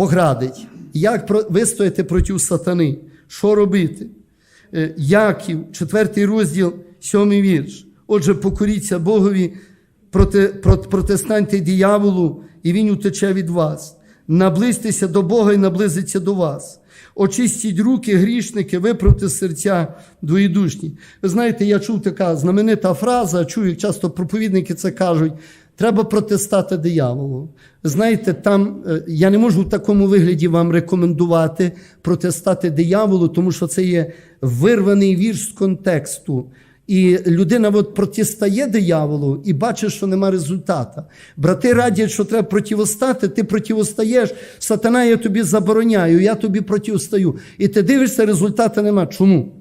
Бог радить, як вистояти проти сатани, що робити. Е, Яків, 4 розділ, 7 вірш. Отже, покоріться Богові, проти, протистаньте дияволу, і він утече від вас. Наблизьтеся до Бога і наблизиться до вас. Очистіть руки, грішники, виправте серця двоєдушні. Ви знаєте, я чув така знаменита фраза, чую, як часто проповідники це кажуть. Треба протистати дияволу. Знаєте, там е, я не можу в такому вигляді вам рекомендувати протистати дияволу, тому що це є вирваний вірш з контексту. І людина от протистає дияволу і бачить, що нема результата. Брати радять, що треба противостати, ти противостаєш, сатана, я тобі забороняю, я тобі противостаю. І ти дивишся, результату нема. Чому?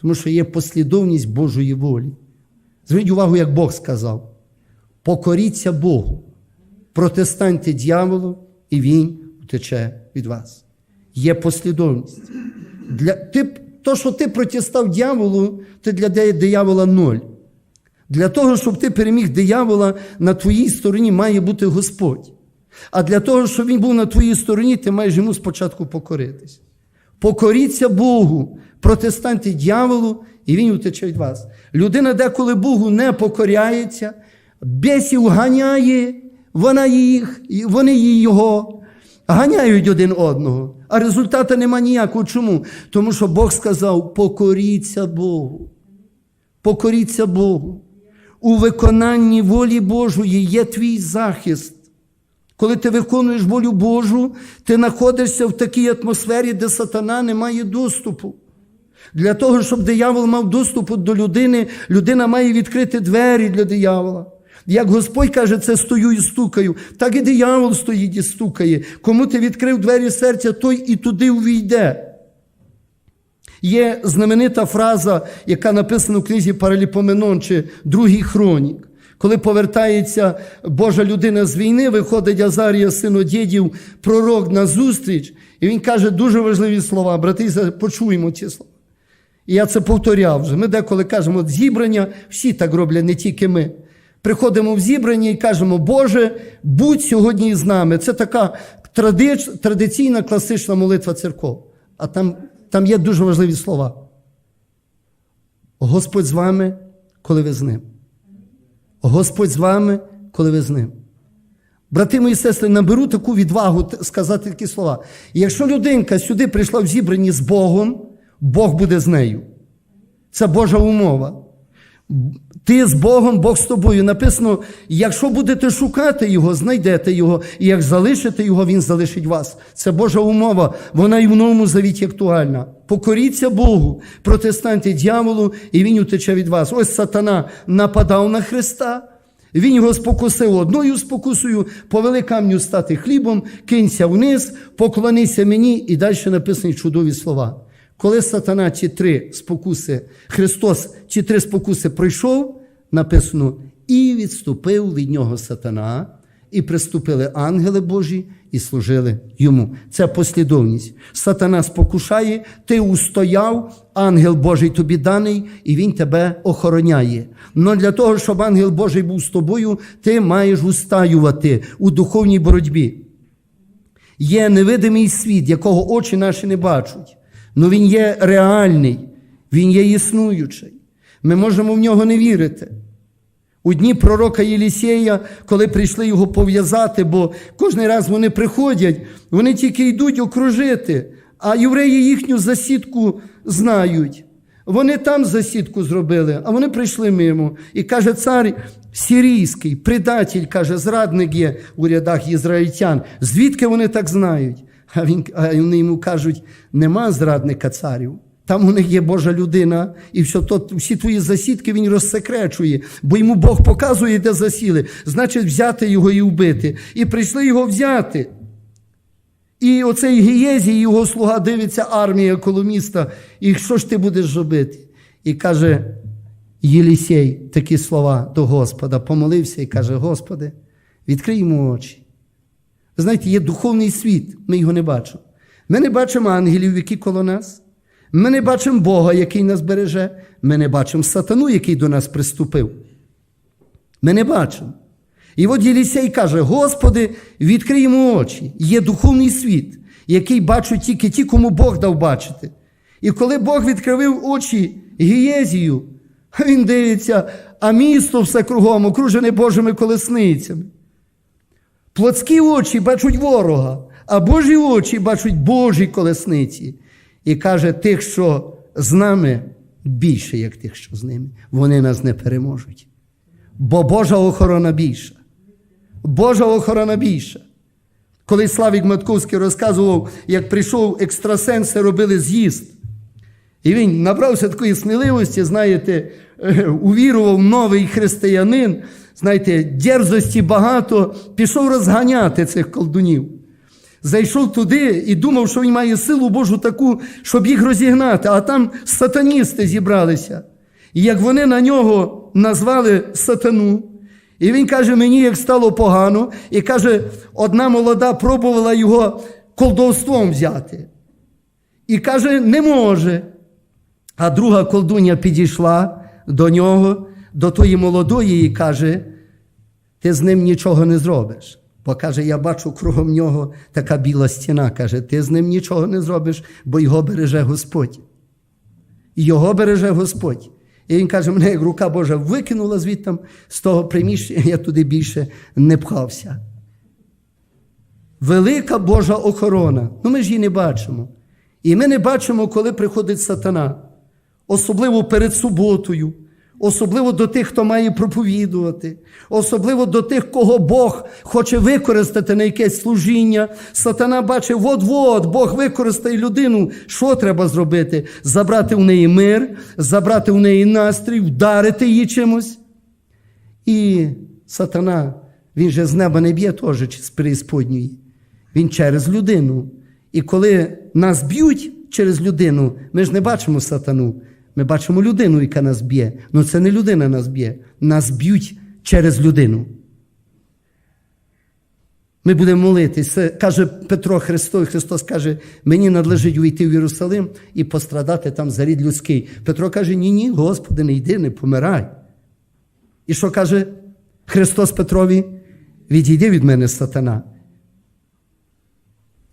Тому що є послідовність Божої волі. Зверніть увагу, як Бог сказав: покоріться Богу, протистаньте дьяволу, і він утече від вас. Є послідовність. Для, ти, то, що ти протистав дьяволу, ти для диявола ноль. Для того, щоб ти переміг диявола, на твоїй стороні має бути Господь. А для того, щоб він був на твоїй стороні, ти маєш йому спочатку покоритись. Покоріться Богу, протистаньте дьяволу, і він утече від вас. Людина деколи Богу не покоряється, бесів ганяє, вона їх, вони його ганяють один одного. А результату нема ніякого. Чому? Тому що Бог сказав: покоріться Богу. Покоріться Богу. У виконанні волі Божої є твій захист. Коли ти виконуєш волю Божу, ти знаходишся в такій атмосфері, де сатана не має доступу. Для того, щоб диявол мав доступ до людини, людина має відкрити двері для диявола. Як Господь каже, це стою і стукаю, так і диявол стоїть і стукає. Кому ти відкрив двері серця, той і туди увійде. Є знаменита фраза, яка написана в книзі Параліпоменон чи Другий хронік. Коли повертається Божа людина з війни, виходить Азарія, син Одєдів, пророк на зустріч, і він каже дуже важливі слова. Брати, почуємо ці слова. І я це повторяв вже. Ми деколи кажемо, от зібрання, всі так роблять, не тільки ми. Приходимо в зібрання і кажемо, Боже, будь сьогодні з нами. Це така традиційна класична молитва церков. А там, там є дуже важливі слова. Господь з вами, коли ви з ним. Господь з вами, коли ви з ним. Брати мої сестри, наберу таку відвагу сказати такі слова. Якщо людинка сюди прийшла в зібранні з Богом, Бог буде з нею. Це Божа умова. Ти з Богом, Бог з тобою. Написано: якщо будете шукати Його, знайдете Його, і як залишите Його, Він залишить вас. Це Божа умова, вона і в новому завіті актуальна. Покоріться Богу, протистаньте дьяволу, і він утече від вас. Ось сатана нападав на Христа. Він його спокусив одною спокусою, повели камню стати хлібом, кинься вниз, поклонися мені, і далі написані чудові слова. Коли сатана ці три спокуси, Христос ці три спокуси пройшов, написано, і відступив від нього сатана, і приступили ангели Божі і служили йому. Це послідовність. Сатана спокушає, ти устояв, ангел Божий тобі даний, і він тебе охороняє. Но для того, щоб ангел Божий був з тобою, ти маєш устаювати у духовній боротьбі. Є невидимий світ, якого очі наші не бачать. Але він є реальний, він є існуючий. Ми можемо в нього не вірити. У дні пророка Єлісея, коли прийшли його пов'язати, бо кожен раз вони приходять, вони тільки йдуть окружити, а євреї їхню засідку знають. Вони там засідку зробили, а вони прийшли мимо. І каже цар сирійський, предатель, каже, зрадник є у рядах ізраїльтян. Звідки вони так знають? А, він, а вони йому кажуть: нема зрадника царів. Там у них є Божа людина, і все то, всі твої засідки він розсекречує, бо йому Бог показує, де засіли. Значить, взяти його і вбити. І прийшли його взяти. І оцей Гієзій, його слуга, дивиться армія коло міста, і що ж ти будеш робити? І каже Єлісей такі слова до Господа, помолився і каже: Господи, відкрий йому очі. Знаєте, є духовний світ, ми його не бачимо. Ми не бачимо ангелів, які коло нас. Ми не бачимо Бога, який нас береже. Ми не бачимо сатану, який до нас приступив. Ми не бачимо. І от Єлісей каже: Господи, відкрий йому очі. Є духовний світ, який бачать тільки ті, кому Бог дав бачити. І коли Бог відкривив очі Гієзію, він дивиться, а місто все кругом окружене Божими колесницями. Плотські очі бачать ворога, а Божі очі бачать Божі колесниці. І каже, тих, що з нами, більше, як тих, що з ними. Вони нас не переможуть. Бо Божа охорона більша. Божа охорона більша. Коли Славік Матковський розказував, як прийшов екстрасенси, робили з'їзд. І він набрався такої сміливості, знаєте, е, увірував новий християнин, знаєте, дерзості багато, пішов розганяти цих колдунів. Зайшов туди і думав, що він має силу Божу таку, щоб їх розігнати, а там сатаністи зібралися. І як вони на нього назвали сатану, і він каже, мені як стало погано, і каже, одна молода пробувала його колдовством взяти. І каже, не може. А друга колдуня підійшла до нього, до тої молодої, і каже: ти з ним нічого не зробиш. Бо каже, я бачу кругом нього така біла стіна. Каже, ти з ним нічого не зробиш, бо його береже Господь. Його береже Господь. І він каже, мене як рука Божа викинула звідти з того приміщення, я туди більше не пхався. Велика Божа охорона. Ну ми ж її не бачимо. І ми не бачимо, коли приходить сатана. Особливо перед суботою, особливо до тих, хто має проповідувати, особливо до тих, кого Бог хоче використати на якесь служіння. Сатана бачить, от-от, Бог використає людину. Що треба зробити? Забрати в неї мир, забрати в неї настрій, вдарити її чимось. І сатана, він же з неба не б'є теж з преісподньої. Він через людину. І коли нас б'ють через людину, ми ж не бачимо сатану. Ми бачимо людину, яка нас б'є. Ну це не людина нас б'є. Нас б'ють через людину. Ми будемо молитись. Це каже Петро Христос, Христос каже, мені надлежить увійти в Єрусалим і пострадати там за рід людський. Петро каже, ні, ні, Господи, не йди, не помирай. І що каже Христос Петрові? Відійди від мене, сатана.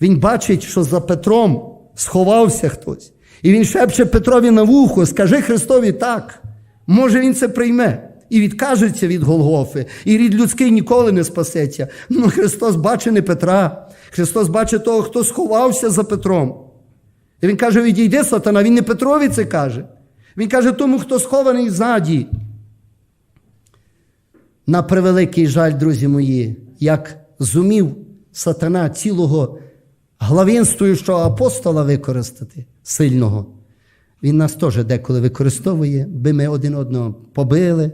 Він бачить, що за Петром сховався хтось. І він шепче Петрові на вухо, скажи Христові так. Може, він це прийме і відкажеться від Голгофи, і рід людський ніколи не спасеться. Ну, Христос бачить не Петра. Христос бачить того, хто сховався за Петром. І він каже: відійди, сатана. Він не Петрові це каже. Він каже тому, хто схований ззаді. На превеликий жаль, друзі мої, як зумів сатана цілого главенствуючого апостола використати сильного. Він нас теж деколи використовує, би ми один одного побили,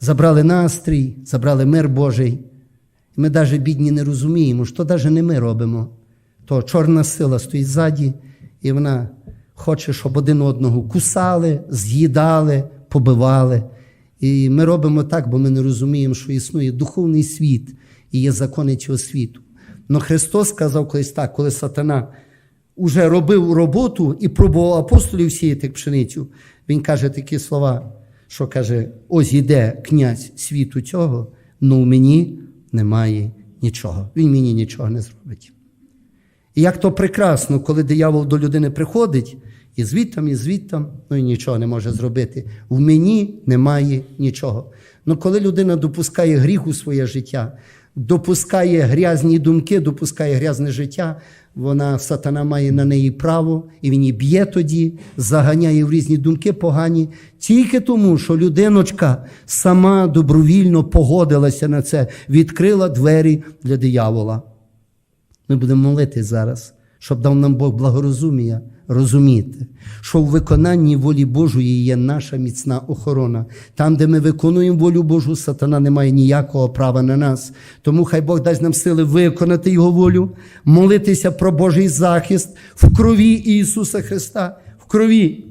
забрали настрій, забрали мир Божий. Ми навіть бідні не розуміємо, що навіть не ми робимо. То чорна сила стоїть ззаді, і вона хоче, щоб один одного кусали, з'їдали, побивали. І ми робимо так, бо ми не розуміємо, що існує духовний світ і є закони цього світу. Но Христос сказав колись так, коли сатана уже робив роботу і пробував апостолів сіяти пшеницю, він каже такі слова, що каже: ось іде князь світу цього, но в мені немає нічого. Він мені нічого не зробить. І як то прекрасно, коли диявол до людини приходить, і звідтам, і звідтам, ну і нічого не може зробити. В мені немає нічого. Ну коли людина допускає гріх у своє життя, допускає грязні думки, допускає грязне життя, вона сатана має на неї право, і він її б'є тоді, заганяє в різні думки погані, тільки тому, що людиночка сама добровільно погодилася на це, відкрила двері для диявола. Ми будемо молити зараз, щоб дав нам Бог благорозумія розуміти, що в виконанні волі Божої є наша міцна охорона. Там, де ми виконуємо волю Божу, сатана не має ніякого права на нас. Тому хай Бог дасть нам сили виконати Його волю, молитися про Божий захист в крові Ісуса Христа, в крові.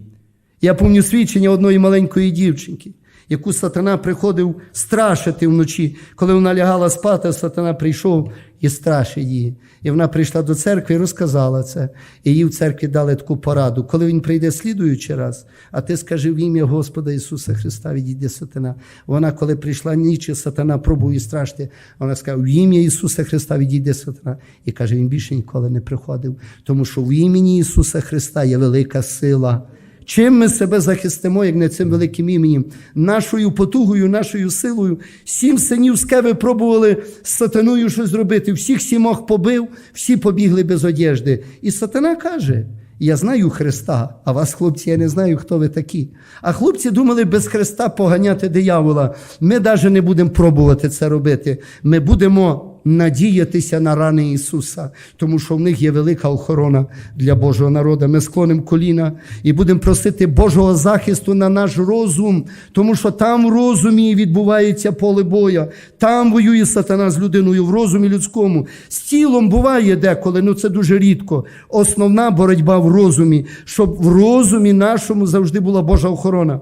Я пам'ятаю свідчення одної маленької дівчинки, яку сатана приходив страшити вночі. Коли вона лягала спати, сатана прийшов і страшить її. І вона прийшла до церкви і розказала це. І їй в церкві дали таку пораду. Коли він прийде слідуючий раз, а ти скажи в ім'я Господа Ісуса Христа, відійди сатана. Вона, коли прийшла ніч, і сатана пробує страшити, вона сказала, в ім'я Ісуса Христа відійди сатана. І каже, він більше ніколи не приходив. Тому що в імені Ісуса Христа є велика сила. Чим ми себе захистимо, як не цим великим іменем? Нашою потугою, нашою силою. Сім синів Скеви пробували з сатаною щось зробити. Всіх сімох побив, всі побігли без одежди. І сатана каже: Я знаю Христа, а вас, хлопці, я не знаю, хто ви такі. А хлопці думали без Христа поганяти диявола. Ми навіть не будемо пробувати це робити. Ми будемо надіятися на рани Ісуса, тому що в них є велика охорона для Божого народу. Ми склонимо коліна і будемо просити Божого захисту на наш розум, тому що там в розумі відбувається поле боя. Там воює сатана з людиною в розумі людському. З тілом буває деколи, ну це дуже рідко. Основна боротьба в розумі, щоб в розумі нашому завжди була Божа охорона.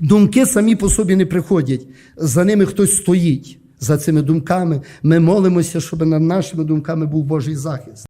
Думки самі по собі не приходять, за ними хтось стоїть. За цими думками ми молимося, щоб над нашими думками був Божий захист.